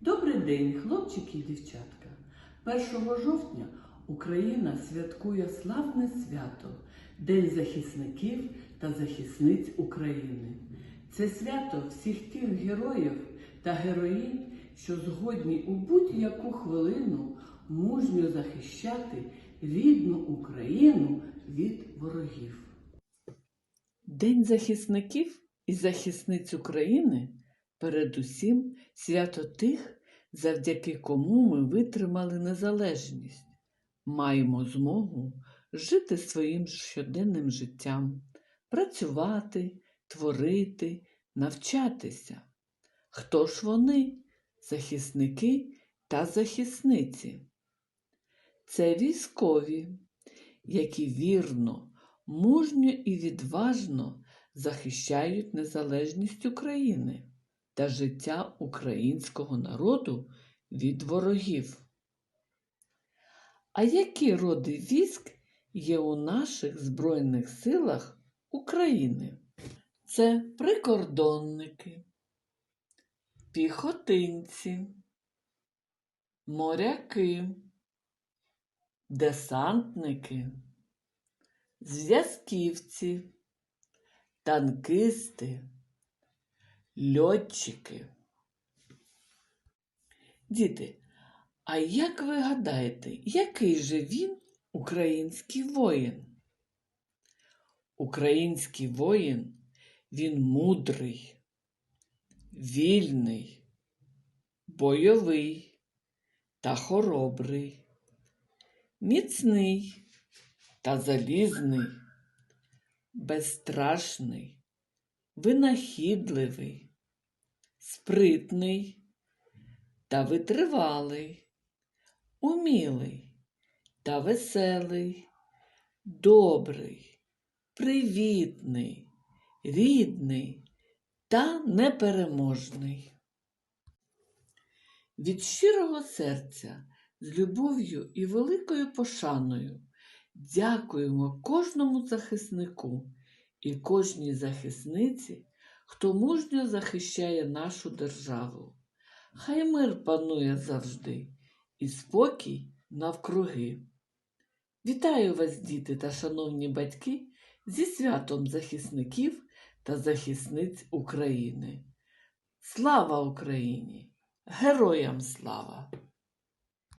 Добрий день, хлопчики і дівчатка. 1 жовтня Україна святкує славне свято День захисників та захисниць України. Це свято всіх тих героїв та героїнь, що згодні у будь-яку хвилину мужньо захищати рідну Україну від ворогів. День захисників і захисниць України передусім свято тих, завдяки кому ми витримали незалежність, маємо змогу жити своїм щоденним життям, працювати, творити, навчатися. Хто ж вони, захисники та захисниці? Це військові, які вірно, мужньо і відважно захищають незалежність України та життя українського народу від ворогів. А які роди військ є у наших Збройних силах України? Це прикордонники, піхотинці, моряки, десантники, зв'язківці, танкисти, льотчики. Діти, а як ви гадаєте, який же він український воїн? Український воїн він мудрий, вільний, бойовий та хоробрий, міцний та залізний, безстрашний, винахідливий, спритний та витривалий, умілий та веселий, добрий, привітний, рідний та непереможний. Від щирого серця, з любов'ю і великою пошаною дякуємо кожному захиснику і кожній захисниці, хто мужньо захищає нашу державу. Хай мир панує завжди і спокій навкруги. Вітаю вас, діти та шановні батьки, зі святом захисників та захисниць України. Слава Україні! Героям слава!